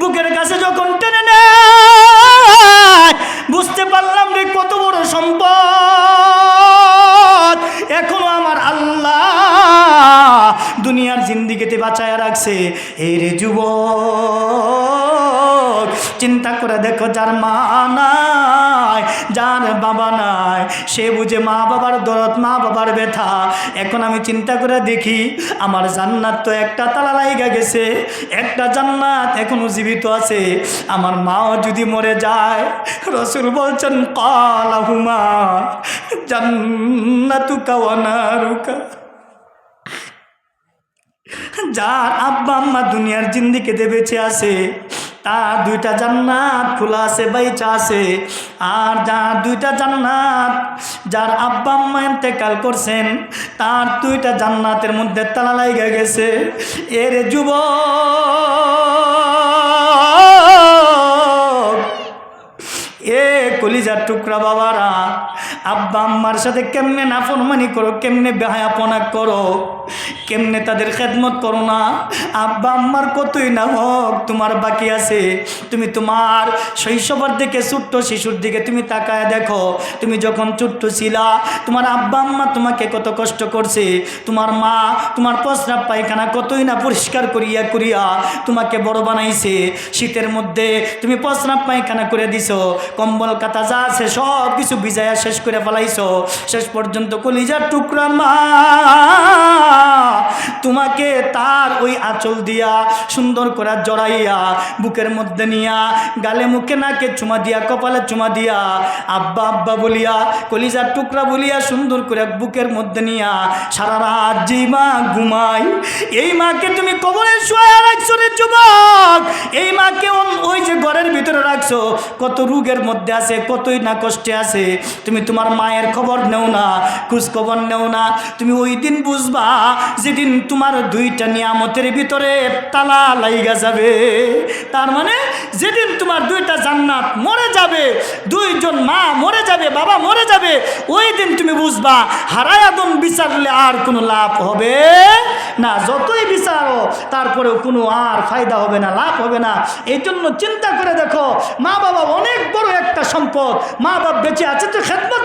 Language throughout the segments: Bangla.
বুকের কাছে যখন টেনে নেয় বুঝতে পারলাম রে কত বড় সম্পদ। এখনও আমার আল্লাহ দুনিয়ার জিন্দিগিতে বাঁচায় রাখছে। এই রে যুব চিন্তা করে দেখো যার মা নাই যার বাবা নাই। সে বুঝে মা বাবার দরদ, মা বাবার ব্যথা। এখন আমি চিন্তা করে দেখি, আমার জান্নাত তো একটা তালা লাইগা গেছে, একটা জান্নাত এখনও জীবিত আছে। আমার মাও যদি মরে যায়, রসুল বলছেন, কালাহুমা নারুকা। যার আব্বা আম্মা দুনিয়ার জিন্দিকে বেঁচে আছে তার দুইটা জান্নাত খোলা আছে, বাইচা আছে। আর যার দুইটা জান্নাত, যার আব্বা আম্মা ইন্তেকাল করছেন, তার দুইটা জান্নাতের মধ্যে তালা লাইগা গেছে। এর যুবক, এ কলিজার টুকরা বাবারা আব্বা আম্মার সাথে কেমনে নাফরমানি করো, কেমনে বেহায়াপনা করো, কেমনে তাদের খেদমত করো না? আব্বা আম্মার কতই না হোক, তোমার বাকি আছে। তুমি তোমার শৈশবের দিকে, ছোট্ট শিশুর দিকে তুমি তাকায় দেখো। তুমি যখন ছোট্ট ছিলা, তোমার আব্বা আম্মা তোমাকে কত কষ্ট করছে। তোমার মা তোমার প্রস্রাব পায়খানা কতই না পরিষ্কার করিয়া করিয়া তোমাকে বড় বানাইছে। শীতের মধ্যে তুমি প্রস্রাব পায়খানা করে দিছো। কম্বল কাতা যা আছে সব কিছু ভিজাইয়া শেষ করে ফেলাইছো। শেষ পর্যন্ত কলিজার টুকরা মা, তোমাকে তার ওই আঁচল দিয়া সুন্দর করে জড়াইয়া বুকের মধ্যে নিয়া গালে মুখে নাকে চুমা দিয়া, কপালে চুমা দিয়া আব্বা আব্বা বলিয়া, কলিজার টুকরা বলিয়া সুন্দর করে বুকের মধ্যে নিয়া সারা রাত যেই মা ঘুমাই এই মাকে তুমি কবরে শোয়া রাখছো রে যুবক। এই মাকে ওই যে ঘরের ভিতরে রাখছো, কত রোগের মধ্যে আছে, কতই না কষ্টে আছে, তুমি তোমার মায়ের খবর নেও না খোঁজ খবর নেও না। তুমি ওই দিন বুঝবা, যেদিন তোমার দুইটা নিয়ামতের ভিতরে তালা লাইগা যাবে। তার মানে যেদিন তোমার দুইটা জান্নাত মরে যাবে, দুইজন মা মরে যাবে, বাবা মরে যাবে, ওই দিন তুমি বুঝবা হারায়াদন বিচারলে আর কোনো লাভ হবে না। যতই বিচারো, তারপরেও কোনো আর ফায়দা হবে না, লাভ হবে না। এই জন্য চিন্তা করে দেখো মা বাবা অনেক বড় একটা সম্পদ। মা বাপ বেঁচে আছে তো খেদমত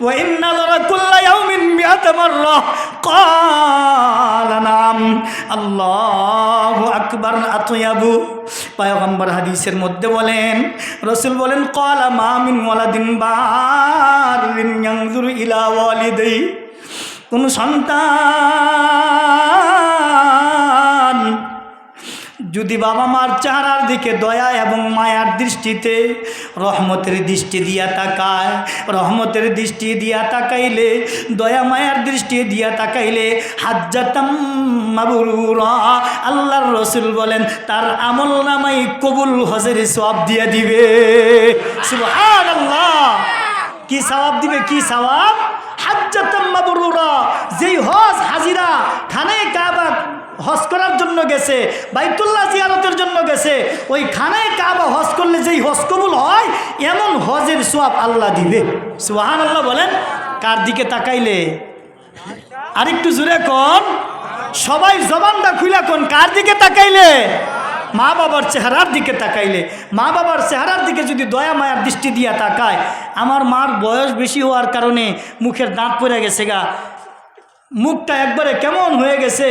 وإن نظر كل يوم مئة مرة قال نعم الله أكبر أطيب পয়গম্বর হাদিসের মধ্যে বলেন রসুল বলেন কলা মামিন ওয়ালাদিন বারিন ইয়ানজুরু ইলা ওয়ালিদাই কোন সন্তান যদি বাবা মার চেহারার দিকে দয়া এবং মায়ার দৃষ্টিতে রহমতের দৃষ্টি দিয়া তাকায়, রহমতের দৃষ্টি দিয়া তাকাইলে, দয়া মায়ার দৃষ্টি দিয়া তাকাইলে, হাজ্জাতাম আল্লাহর রসুল বলেন, তার আমল নামাই কবুল হজের সব দিয়া দিবে। কি সওয়াব দিবে? কি সওয়াব? হাজ্জাতাম মাবরুরা যেই হজ হাজিরা খানে কাবা হজ করার জন্য গেছে, বাইতুল্লাহ জিয়ারতের জন্য গেছে ওই খানায় কাবা হজ করলে যেই হজ কবুল হয়, এমন হজের সোয়াব আল্লাহ দিবে। সুহান আল্লাহ বলেন, কার দিকে তাকাইলে? আরেকটু জুড়ে কন, সবাই জবানটা খুলে কোন, কার দিকে তাকাইলে? মা বাবার চেহারার দিকে তাকাইলে। মা বাবার চেহারার দিকে যদি দয়া মায়ার দৃষ্টি দিয়া তাকায়, আমার মার বয়স বেশি হওয়ার কারণে মুখের দাঁত পড়ে গেছে গা। মুখটা একবারে কেমন হয়ে গেছে?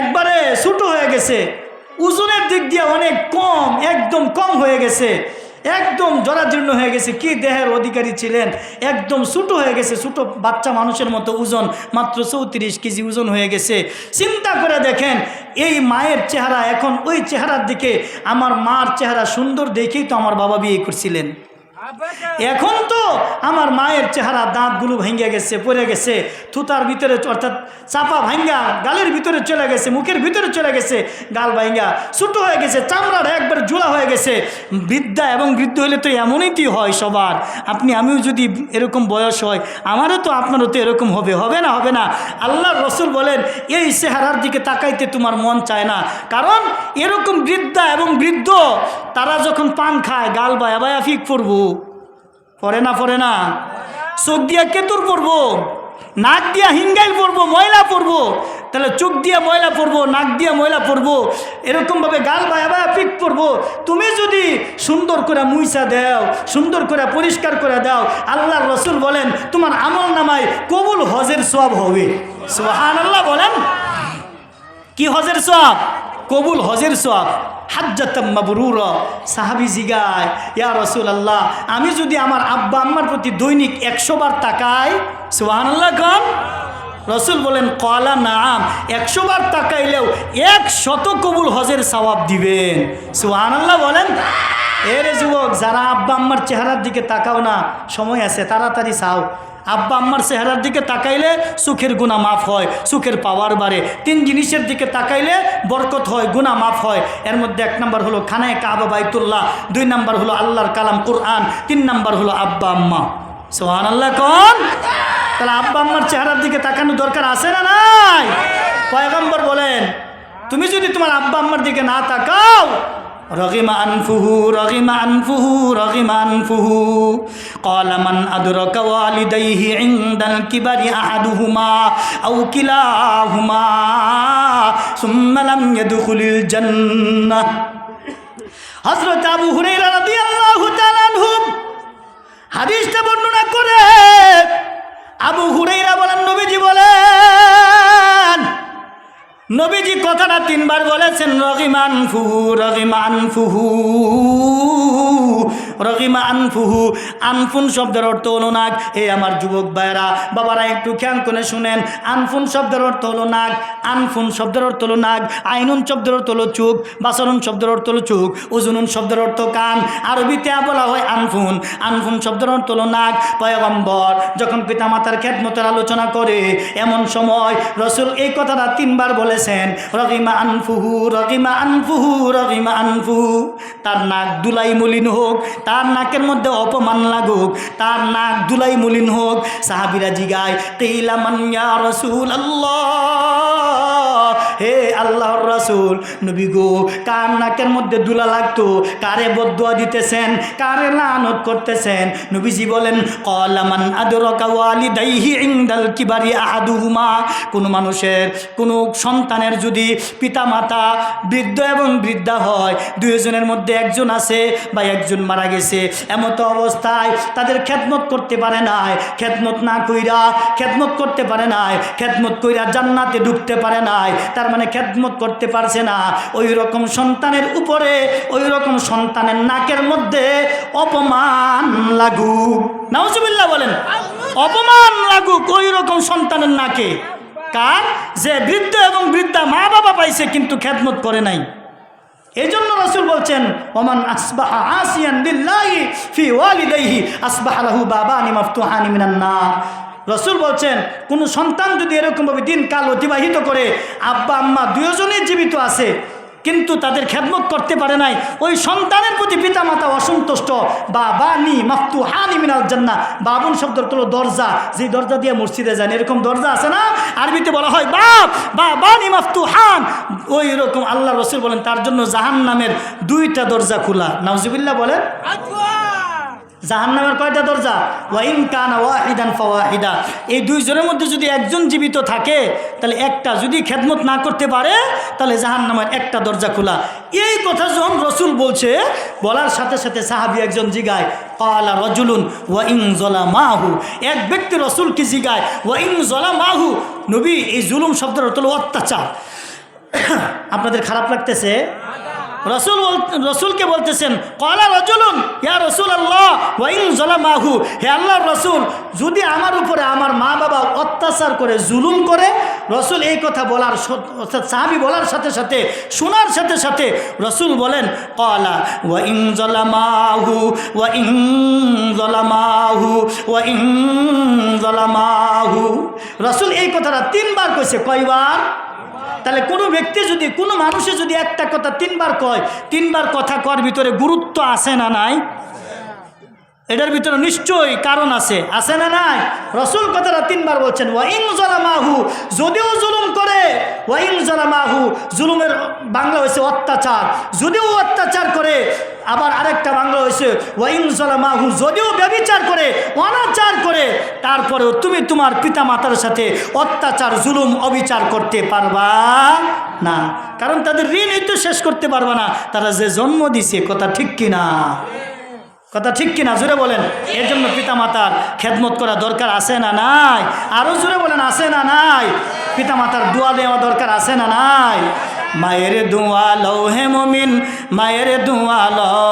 একবারে ছোটো হয়ে গেছে। ওজনের দিক দিয়ে অনেক কম, একদম কম হয়ে গেছে। একদম জরাজীর্ণ হয়ে গেছে। কি দেহের অধিকারী ছিলেন? একদম ছোটো হয়ে গেছে। ছোটো বাচ্চা মানুষের মতো ওজন, মাত্র চৌত্রিশ কেজি ওজন হয়ে গেছে। চিন্তা করে দেখেন, এই মায়ের চেহারা, এখন ওই চেহারার দিকে আমার মার চেহারা সুন্দর দেখেই তো আমার বাবা বিয়ে করছিলেন। এখন তো আমার মায়ের চেহারা দাঁতগুলো ভেঙে গেছে, পড়ে গেছে, থুতার ভিতরে অর্থাৎ চাপা ভাঙ্গা গালের ভিতরে চলে গেছে, মুখের ভিতরে চলে গেছে, গাল ভাঙ্গা ছোটো হয়ে গেছে চামড়ার একবার জোড়া হয়ে গেছে। বৃদ্ধা এবং বৃদ্ধ হলে তো এমনইটি হয় সবার। আপনি, আমিও যদি এরকম বয়স হয়, আমারও তো আপনারও তো এরকম হবে হবে না হবে না। আল্লাহ রসুল বলেন, এই চেহারার দিকে তাকাইতে তোমার মন চায় না। কারণ এরকম বৃদ্ধা এবং বৃদ্ধ, তারা যখন পান খায়, গাল বায়া বায়া পড়ব। পরে না পরে না। চোখ দিয়া কেতুর পরবো? নাক দিয়া হিঙ্গাইল পরবো? ময়লা পরবো? তাহলে চোখ দিয়া ময়লা পরবো, নাক দিয়া ময়লা পরবো? এরকমভাবে গাল বায়া বায়া পিক পরবো? তুমি যদি সুন্দর করে মুইসা দাও, সুন্দর করে পরিষ্কার করে দাও আল্লাহ রসুল বলেন, তোমার আমল নামায় কবুল হজের সব হবে। সোহান আল্লাহ বলেন। কি হজের সব কবুল হজের সব হাজ্জাতম্মাবরুর সাহাবি জিগায়, ইয়া রসুল আল্লাহ আমি যদি আমার আব্বা আম্মার প্রতি দৈনিক একশো বার তাকাই সুহান কন। রসুল বলেন কলা নাম একশো বার তাকাইলেও এক শত কবুল হজের সওয়াব দিবেন। সুহান বলেন, এরে যুবক, যারা আব্বা আম্মার চেহারার দিকে তাকাও না, সময় আছে, তাড়াতাড়ি চাও। আব্বা আম্মার চেহারার দিকে তাকাইলে সুখের গুণা মাফ হয়, সুখের পাওয়ার বাড়ে। তিন জিনিসের দিকে তাকাইলে বরকত হয় গুণা মাফ হয়। এর মধ্যে এক নম্বর হলো খানায় কাবা বাইতুল্লাহ, দুই নম্বর হলো আল্লাহর কালাম কোরআন, তিন নম্বর হলো আব্বা আম্মা। সোহান আল্লাহ কন? তাহলে আব্বা আম্মার চেহারার দিকে তাকানো দরকার আছে না নাই? পয়গম্বর বলেন, তুমি যদি তোমার আব্বা আম্মার দিকে না তাকাও রগিমা আনফুহু রগিমা আনফুহু রগিমা আনফুহু। কলামান আদরক ওয়ালিদাইহি ইনদাল কিবারি আহাদুহুমা আও কিলাহুমা, সুম্মা লাম ইয়াদখুলিল জান্নাহ হযরত আবু হুরাইরা রাদিয়াল্লাহু তাআলা আনহু হাদিসটা বর্ণনা করে, আবু হুরাইরা বলেন, নবীজি বলেন নবীজি কথাটা তিনবার বলেছেন রগিমান ফুহু রগিমান ফুহু রগিমা আনফুহু। আনফুন শব্দের অর্থ হলো নাক। এই আমার যুবক ভাইরা বাবারা একটু খেয়াল করে শুনেন। আনফুন শব্দের অর্থ হলো নাক। আনফুন শব্দের অর্থ হলো নাক। আইনুন শব্দের অর্থ হলো চোখ। বাসরুন শব্দের অর্থ হলো চোখ। ওজুনুন শব্দের অর্থ কান। আরবিতে বলা হয় আনফুন। আনফুন শব্দের অর্থ হলো নাক। পয়গম্বর, যখন পিতামাতার খেদমতের আলোচনা করে, এমন সময় রসুল এই কথাটা তিনবার বলেছেন, রগিমা আনফুহু রগিমা আনফুহু রগিমা আনফুহু। তার নাক দুলাই মলিন হোক তার নাকের মধ্যে অপমান লাগুক, তার নাক দুলাই মলিন হোক। সাহাবিরা জিগায় তেইলা মান্যা রসুল আল্লাহ হে আল্লাহর রসুল, নবী গো, কার নাকের মধ্যে দুলা লাগতো? কারে বদুয়া দিতেছেন? কারে লানত করতেছেন? নবীজি বলেন কলামান আদরকা ওয়ালিদাইহি ইনদাল কিবারি আহাদুহুমা। কোনো মানুষের, কোনো সন্তানের যদি পিতা মাতা বৃদ্ধ এবং বৃদ্ধা হয়, দুইজনের মধ্যে একজন আছে বা একজন মারা গেছে, এমত অবস্থায় তাদের খেদমত করতে পারে নাই, খেদমত না কইরা, খেদমত করতে পারে নাই, খেদমত কইরা জান্নাতে ঢুকতে পারে নাই, তার মানে খেদমত করতে পারছে না। ওই রকম সন্তানের উপরে ওই রকম সন্তানের নাকের মধ্যে অপমান লাগুক। নাউজুবিল্লাহ বলেন, অপমান লাগুক ওই রকম সন্তানের নাকে। কার? যে বৃদ্ধ এবং বৃদ্ধা মা বাবা পাইছে কিন্তু খেদমত করে নাই। এই জন্য রসুল বলছেন, ওমান আসবাহ আসিয়ান লিল্লাহি ফি ওয়ালিদাইহি আসবাহ লাহু বাবানি মাফতুহানি মিনান নার। রসুল বলছেন, কোনো সন্তান যদি এরকমভাবে দিন কাল অতিবাহিত করে, আব্বা, আম্মা দুজনেই জীবিত আছে, কিন্তু তাদের খেদমত করতে পারে নাই, ওই সন্তানের প্রতি পিতামাতা অসন্তুষ্ট বা বানি মাফতু হানি মিনাল জান্না বাবুন শব্দ হলো দরজা যে দরজা দিয়ে মসজিদে যান, এরকম দরজা আছে না? আরবিতে বলা হয় বাপ বা বানি মাফতু হান। ওই রকম আল্লাহ রসুল বলেন, তার জন্য জাহান নামের দুইটা দরজা খোলা। নাউজিবিল্লা বলেন। জাহান নামের কয়টা দরজা? ওয়াইন কানা ওয়াহিদান ফাওয়াহিদা। এই দুইজনের মধ্যে যদি একজন জীবিত থাকে, তাহলে একটা যদি খেদমত না করতে পারে, তাহলে জাহান নামের একটা দরজা খোলা। এই কথা যখন রসুল বলছে, বলার সাথে সাথে সাহাবি একজন জিগায়, কালা রজুলুন ওয়াইন জলা মাহু এক ব্যক্তি রসুলকে জিগায়, ওয়াইন জলা মাহু নবী এই জুলুম শব্দের হলো অত্যাচার। আপনাদের খারাপ লাগতেছে? রসুল রসুলকে বলতেছেন, কলা রজুলুন, ইয়া রসুল আল্লাহ ওয়াইন জলামাহু। হে আল্লাহ রসুল, যদি আমার উপরে আমার মা বাবা অত্যাচার করে, জুলুম করে, রসুল এই কথা বলার অর্থাৎ সাহাবি বলার সাথে সাথে, শোনার সাথে সাথে রসুল বলেন, কলা ওয়াইন জলামাহু ওয়াইন জলামাহু ওয়াইন জলামাহু। রসুল এই কথাটা তিনবার কইছে, কয়বার? তাহলে কোনো ব্যক্তি যদি, কোনো মানুষে যদি একটা কথা তিনবার কয়, তিনবার কথা কর ভিতরে গুরুত্ব আছে না নাই? এটার ভিতরে নিশ্চয়ই কারণ আছে। আছে না নাই? রসুল কথাটা তিনবার বলছেন ওয়াইং জলামাহু যদিও জুলুম করে ওয়াইং জলামাহু জুলুমের বাংলা হয়েছে অত্যাচার। যদিও অত্যাচার করে, আবার আরেকটা বাংলা হয়েছে ওয়াইং জলামাহু যদিও ব্যবিচার করে, অনাচার করে, তারপরেও তুমি তোমার পিতা মাতার সাথে অত্যাচার, জুলুম, অবিচার করতে পারবা না। কারণ তাদের ঋণই তো শেষ করতে পারবা না। তারা যে জন্ম দিছে কথা ঠিক কিনা? কথা ঠিক কিনা? জুড়ে বলেন। এর জন্য পিতা মাতার খেদমত করা দরকার আছে না নাই? আরও জুড়ে বলেন, আছে না নাই? পিতা মাতার দোয়া দেওয়া দরকার আছে না নাই? মায়ের দোয়া লও হে মমিন, মায়ের দোয়া লও।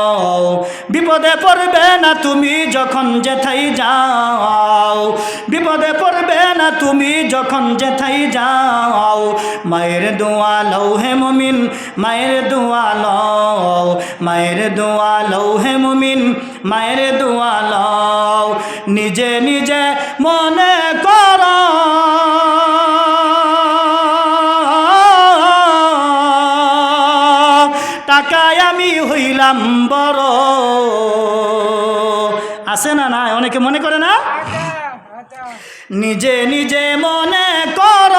পড়বে না তুমি যখন যেথাই যাও। বিপদে পড়বে না তুমি যখন যেথাই যাও। মায়ের দোয়া লও হে মমিন, মায়ের দোয়া লও। মায়ের দোয়া লও হে মমিন, মায়ের দোয়া লও। নিজে নিজে মনে কর। আমি হইলাম বড়। আছে না না অনেকে মনে করে না? নিজে নিজে মনে কর।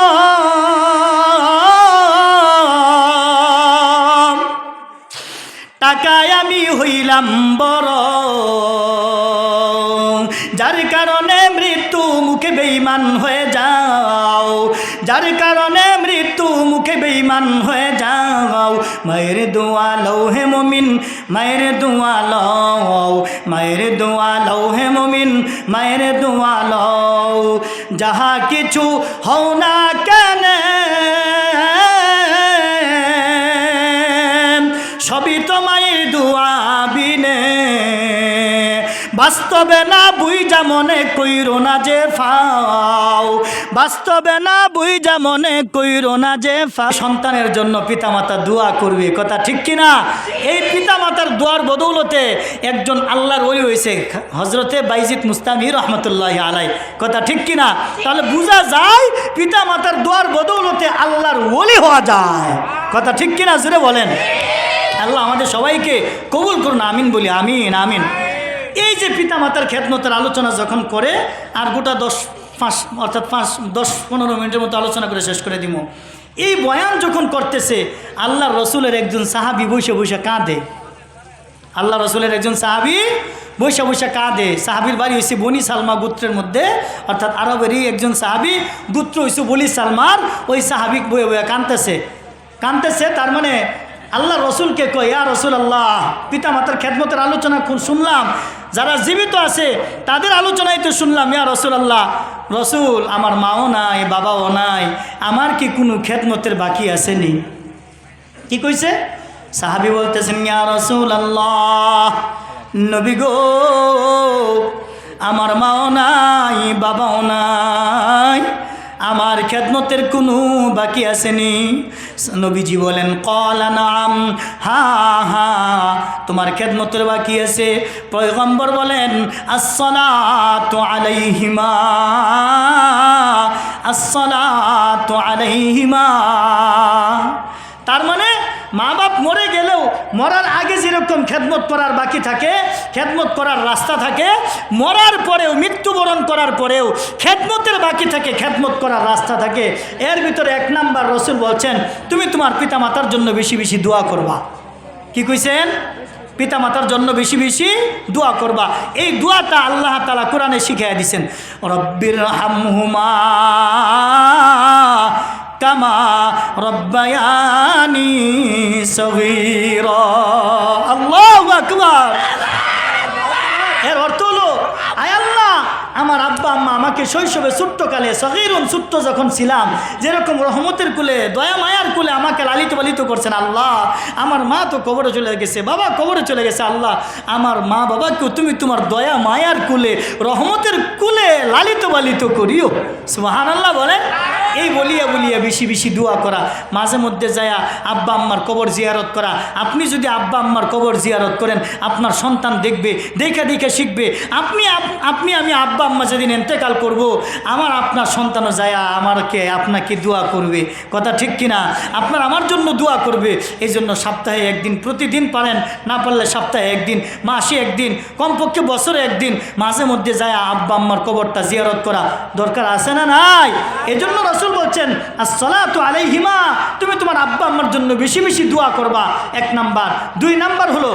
টাকায় আমি হইলাম বড় মায়ের দোয়া লও হে মমিন, মায়ের দোয়া লও, মায়ের দোয়া লও হে মমিন, মায়ের দোয়া লও। যাহা কিছু হও না কেন বাস্তবে না বুইজা মনে কইরো না যে ফাও। বাস্তবে না বুইজা মনে কইরো না যে ফা। সন্তানের জন্য পিতামাতা দোয়া করবে, কথা ঠিক কিনা? এই পিতামাতার দোয়ার বদৌলতে একজন আল্লাহর ওলি হয়েছে হজরতে বাইজিদ মুস্তামি রহমতুল্লাহ আলাই কথা ঠিক কিনা? তাহলে বোঝা যায় পিতামাতার দোয়ার বদৌলতে আল্লাহর ওলি হওয়া যায়, কথা ঠিক কিনা? জুড়ে বলেন। আল্লাহ আমাদের সবাইকে কবুল করুন, আমিন বলি, আমিন আমিন। এই যে পিতা মাতার খেদমতের আলোচনা যখন করে, আর গোটা দশ, পাঁচ, অর্থাৎ পাঁচ, দশ, পনেরো মিনিটের মতো আলোচনা করে শেষ করে দিব এই বয়ান যখন করতেছে, আল্লাহ রসুলের একজন সাহাবি বসে বসে কাঁদে। আল্লাহ রসুলের একজন সাহাবি বৈশা বৈশা কাঁদে। সাহাবির বাড়ি হয়েছে বনি সালমা গুত্রের মধ্যে, অর্থাৎ আরবেরই একজন সাহাবি, গুত্র হয়েছে বলি সালমার, ওই সাহাবিক বয়ে বয়ে কাঁদতেছে। কাঁদতেছে, তার মানে আল্লাহ রসুলকে কয়, ইয়া রসুল আল্লাহ পিতা মাতার খেদমতের আলোচনা শুনলাম। যারা জীবিত আছে, তাদের আলোচনায় তো শুনলাম, ইয়া রসুল আল্লাহ রসুল, আমার মাও নাই, বাবাও নাই, আমার কি কোনো খেদমতের বাকি আসেনি কি কইছে? সাহাবি বলতেছেন, ইয়া রসুল আল্লাহ নবী গো, আমার মাও নাই, বাবাও নাই আমার খেদমতের কোনো বাকি আসেনি। নবীজি বলেন কলা নাম হা হা, তোমার খেদমতের বাকি আছে। পয়গম্বর বলেন আসলা তো আলাইহিমা তো আলাইহিমা। তার মানে মা বাপ মরে গেলেও মরার আগে যেরকম খেদমত করার বাকি থাকে, খেদমত করার রাস্তা থাকে, মরার পরেও, মৃত্যুবরণ করার পরেও, খেদমতের বাকি থাকে, খেদমত করার রাস্তা থাকে। এর ভিতরে এক নাম্বার রসুল বলছেন, তুমি তোমার পিতা মাতার জন্য বেশি বেশি দোয়া করবা। কি কইছেন? পিতা মাতার জন্য বেশি বেশি দোয়া করবা। এই দোয়াটা আল্লাহ তালা কোরআনে শিখিয়ে দিছেন, রব্বির হামহুমা কামা রব্বায়ানি সগীর। আল্লাহু আকবার। এর অর্থ হলো, আয় আল্লাহ, আমার আব্বা আম্মা আমাকে শৈশবে ছোট্টকালে সগিরুন ছোট্ট যখন ছিলাম, যেরকম রহমতের কুলে, দয়া মায়ার কুলে আমাকে লালিত পালিত করছেন আল্লাহ, আমার মা তো কবরে চলে গেছে, বাবা কবরে চলে গেছে আল্লাহ, আমার মা বাবাকেও তুমি তোমার দয়া মায়ার কুলে, রহমতের কুলে লালিত পালিত করিও। সুহান আল্লাহ বলেন। এই বলিয়া বলিয়া বেশি বেশি দোয়া করা, মাঝে মধ্যে যায়া আব্বা আম্মার কবর জিয়ারত করা। আপনি যদি আব্বা আম্মার কবর জিয়ারত করেন, আপনার সন্তান দেখবে, দেখে দেখে শিখবে, আপনি আপ- আপনি আমি আব্বা আম্মা যেদিন এন্তেকাল করব, আমার আপনার সন্তানও যায়া আমারকে, আপনাকে দোয়া করবে। কথা ঠিক কিনা? আপনার আমার জন্য দোয়া করবে। এই জন্য সপ্তাহে একদিন প্রতিদিন পারেন, না পারলে সপ্তাহে একদিন, মাসে একদিন, কমপক্ষে বছরে একদিন, মাঝে মধ্যে যায় আব্বা আম্মার কবরটা জিয়ারত করা। দরকার আছে না নাই? এজন্য রসুল বলছেন, আসসালাতু আলাইহিমা তুমি তোমার আব্বা আম্মার জন্য বেশি বেশি দোয়া করবা। এক নাম্বার। দুই নাম্বার হলো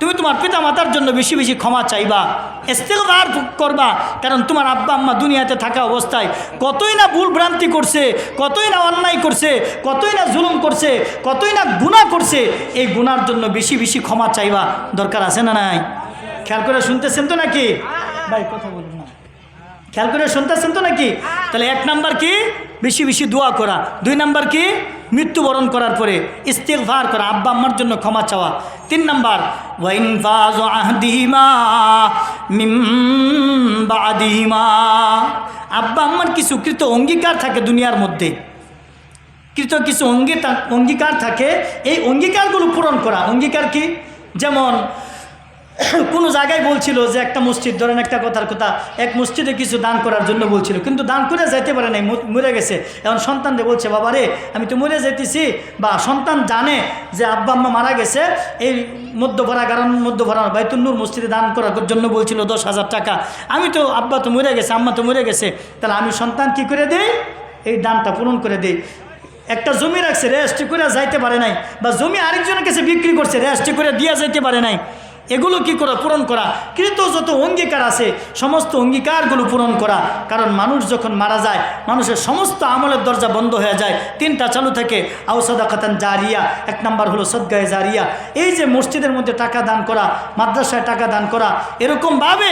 তুমি তোমার পিতা মাতার জন্য বেশি বেশি ক্ষমা চাইবা। ইস্তেগফার করবা, কারণ তোমার আব্বা আম্মা দুনিয়াতে থাকা অবস্থায় কতই না ভুল ভ্রান্তি করছে, কতই না অন্যায় করছে, কতই না জুলুম করছে, কতই না গুনাহ করছে, এই গুনার জন্য বেশি বেশি ক্ষমা চাইবা। দরকার আছে না নাই? খেয়াল করে শুনতেছেন তো নাকি? ভাই, কথা বলুন না। খেয়াল করে শুনতেছেন তো নাকি? তাহলে এক নাম্বার কি? বেশি বেশি দোয়া করা। দুই নাম্বার কি? মৃত্যুবরণ করার পরে ইস্তেকভার করা। আব্বা, আম্মার জন্য ক্ষমা চাওয়া। তিন নাম্বার আব্বা, আম্মার কিছু কৃত অঙ্গীকার থাকে দুনিয়ার মধ্যে। কৃত কিছু অঙ্গীকার অঙ্গীকার থাকে। এই অঙ্গীকারগুলো পূরণ করা। অঙ্গীকার কি? যেমন কোনো জায়গায় বলছিল যে একটা মসজিদ, ধরেন একটা কথার কথা, এক মসজিদে কিছু দান করার জন্য বলছিল, কিন্তু দান করে যাইতে পারে নাই মরে গেছে। এখন সন্তানদের বলছে বাবা রে আমি তো মরে যাইতেছি। বা সন্তান জানে যে আব্বা, আম্মা মারা গেছে, এই মধ্যভরা, কারণ মধ্যভরা বাইতুন্নুর মসজিদে দান করার জন্য বলছিল দশ হাজার টাকা। আমি তো, আব্বা তো মরে গেছে, আম্মা তো মরে গেছে, তাহলে আমি সন্তান কি করে দেই? এই দানটা পূরণ করে দেই। একটা জমি রাখছে রেজিস্ট্রি করে যাইতে পারে নাই, বা জমি আরেকজনের কাছে বিক্রি করছে রেজিস্ট্রি করে দিয়ে যাইতে পারে নাই। এগুলো কি করা পূরণ করা? কৃত যত অঙ্গীকার আছে, সমস্ত অঙ্গীকারগুলো পূরণ করা। কারণ মানুষ যখন মারা যায়, মানুষের সমস্ত আমলের দরজা বন্ধ হয়ে যায়। তিনটা চালু থাকে আউসাদা খাতান জারিয়া, এক নাম্বার হলো সদ্গায় জারিয়া। এই যে মসজিদের মধ্যে টাকা দান করা, মাদ্রাসায় টাকা দান করা, এরকমভাবে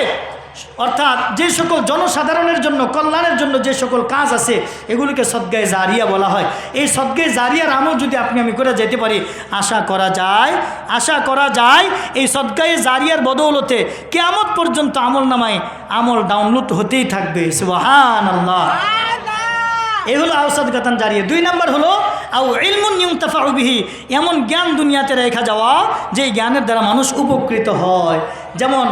অর্থাৎ যে সকল জনসাধারণের জন্য কল্যাণের জন্য যে সকল কাজ আছে এগুলোকে সদ্গায় জারিয়া বলা হয়। এই সদ্গায় জারিয়ার আমল যদি আপনি আমি করে যেতে পারি আশা করা যায় আশা করা যায় এই সদ্গায়ে জারিয়ার বদৌলতে কেয়ামত পর্যন্ত আমল নামায় আমল ডাউনলোড হতেই থাকবে। সুবাহান আল্লাহ এই হলো আউসাদ গাতান জারিয়া। দুই নম্বর হলো আউ ইলমুন ইউংতাফা বিহি এমন জ্ঞান দুনিয়াতে রেখা যাওয়া যে জ্ঞানের দ্বারা মানুষ উপকৃত হয়। যেমন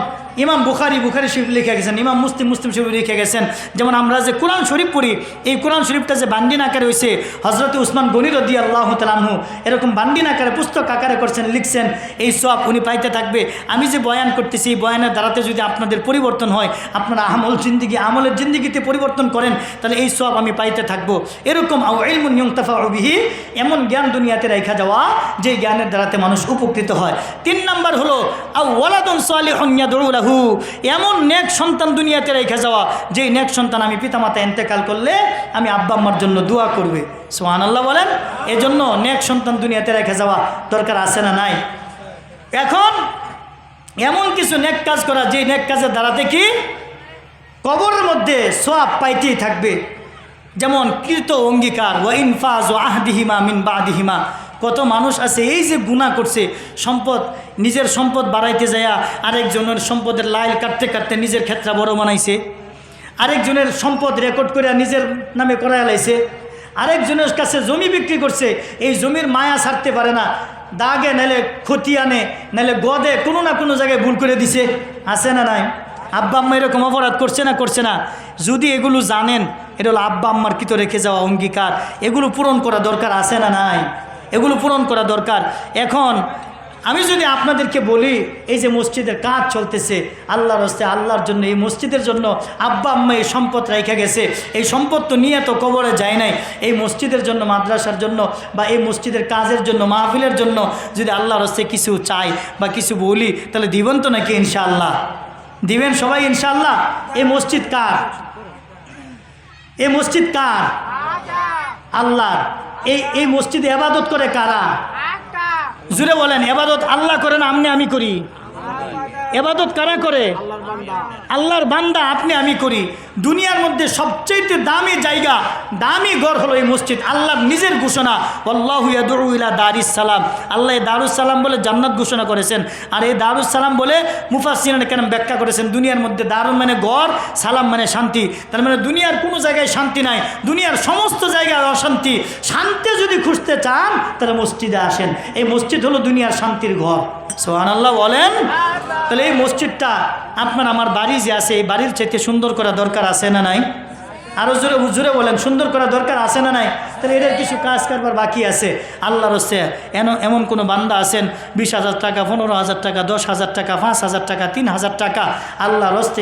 ইমাম বুখারি বুখারি শরীফ লিখে গেছেন, ইমাম মুসলিম মুসলিম শরীফ লিখে গেছেন। যেমন আমরা যে কোরআন শরীফ পড়ি, এই কোরআন শরীফটা যে বান্ডিন আকারে হয়েছে হজরত উসমান গনির রদি আল্লাহ তালাহু এরকম বান্ডিন আকারে, পুস্তক আকারে করছেন, লিখছেন, এই সব উনি পাইতে থাকবে। আমি যে বয়ান করতেছি, এই বয়ানের দ্বারাতে যদি আপনাদের পরিবর্তন হয়, আপনারা আমল জিন্দিগি, আমলের জিন্দিগিতে পরিবর্তন করেন, তাহলে এই সব আমি পাইতে থাকব। এরকম আউ ইলমুন ইউংতাফা এমন জ্ঞান দুনিয়াতে রেখা যাওয়া যে জ্ঞানের দ্বারাতে মানুষ উপকৃত হয়। তিন নম্বর হলো আউ ওয়ালাদুন সালিহুন ইয়াদউলাহু এমন নেক সন্তান দুনিয়াতে রেখে যাওয়া যে নেক সন্তান আমি পিতামাতা এন্তেকাল করলে আমি আব্বা আম্মার জন্য দোয়া করবে। সোহান আল্লাহ বলেন, এজন্য নেক সন্তান দুনিয়াতে রেখে যাওয়া দরকার আছে না নাই? এখন এমন কিছু নেক কাজ করা যে নেক কাজের দ্বারাতে কি কবরের মধ্যে সোয়াব পাইতেই থাকবে। যেমন কৃত অঙ্গীকার ও ইনফাজ ও আহদিহিমা মিন বাদিহিমা। কত মানুষ আছে, এই যে গুণা করছে, সম্পদ, নিজের সম্পদ বাড়াইতে যায়া আরেকজনের সম্পদের লাইল কাটতে কাটতে নিজের ক্ষেত্রে বড় বানাইছে। আরেকজনের সম্পদ রেকর্ড করে নিজের নামে করায় লাইছে। আরেকজনের কাছে জমি বিক্রি করছে, এই জমির মায়া ছাড়তে পারে না। দাগে নাইলে ক্ষতি আনে, নাইলে গদে কোনো না কোনো জায়গায় ভুল করে দিছে। আছে না নাই? আব্বা আম্মা এরকম অপরাধ করছে না করছে না? যদি এগুলো জানেন, এটা হলো আব্বা আম্মার কিতো রেখে যাওয়া অঙ্গীকার। এগুলো পূরণ করা দরকার আছে না নাই? এগুলো পূরণ করা দরকার। এখন আমি যদি আপনাদেরকে বলি, এই যে মসজিদের কাজ চলতেছে, আল্লাহর হস্তে আল্লাহর জন্য, এই মসজিদের জন্য আব্বা আম্মা এই সম্পদ রেখে গেছে। এই সম্পদ তো নিয়ে তো কবরে যায় নাই। এই মসজিদের জন্য, মাদ্রাসার জন্য বা এই মসজিদের কাজের জন্য, মাহফিলের জন্য যদি আল্লাহর হস্তে কিছু চাই বা কিছু বলি, তাহলে দিবেন তো নাকি ইনশাআল্লাহ? দিবেন সবাই ইনশাআল্লাহ? এই মসজিদ কার? এই মসজিদ কার? আল্লাহ এই এই মসজিদে এবাদত করে কারা? জুড়ে বলেন এবাদত আল্লাহ করেন আমনে আমি করি। এবাদত কারা করে? আল্লাহর বান্দা। আপনি আমি করি। দুনিয়ার মধ্যে সবচেয়ে দামি জায়গা দামি ঘর হলো এই মসজিদ। আল্লাহর নিজের ঘোষণা আল্লাহুয়া দারিস সালাম। আল্লাহ এই দারুস সালাম বলে জান্নাত ঘোষণা করেছেন। আর এই দারুস সালাম বলে মুফাসিন কেন ব্যাখ্যা করেছেন? দুনিয়ার মধ্যে দারুণ মানে ঘর সালাম মানে শান্তি। তার মানে দুনিয়ার কোনো জায়গায় শান্তি নাই। দুনিয়ার সমস্ত জায়গায় অশান্তি। শান্তি যদি খুঁজতে চান তাহলে মসজিদে আসেন। এই মসজিদ হলো দুনিয়ার শান্তির ঘর। সোহান আল্লাহ বলেন, তাহলে এই মসজিদটা আপনার আমার বাড়ি যে আছে, এই বাড়ির চাইতে সুন্দর করা দরকার আছে না নাই? আরও জোরে জোরে বলেন, সুন্দর করা দরকার আছে না নাই? তাহলে এদের কিছু কাজ কারবার বাকি আছে। আল্লাহর হচ্ছে এন এমন কোনো বান্দা আছেন, বিশ হাজার টাকা, পনেরো হাজার টাকা, দশ হাজার টাকা, পাঁচ হাজার টাকা, তিন হাজার টাকা, আল্লাহর হস্তে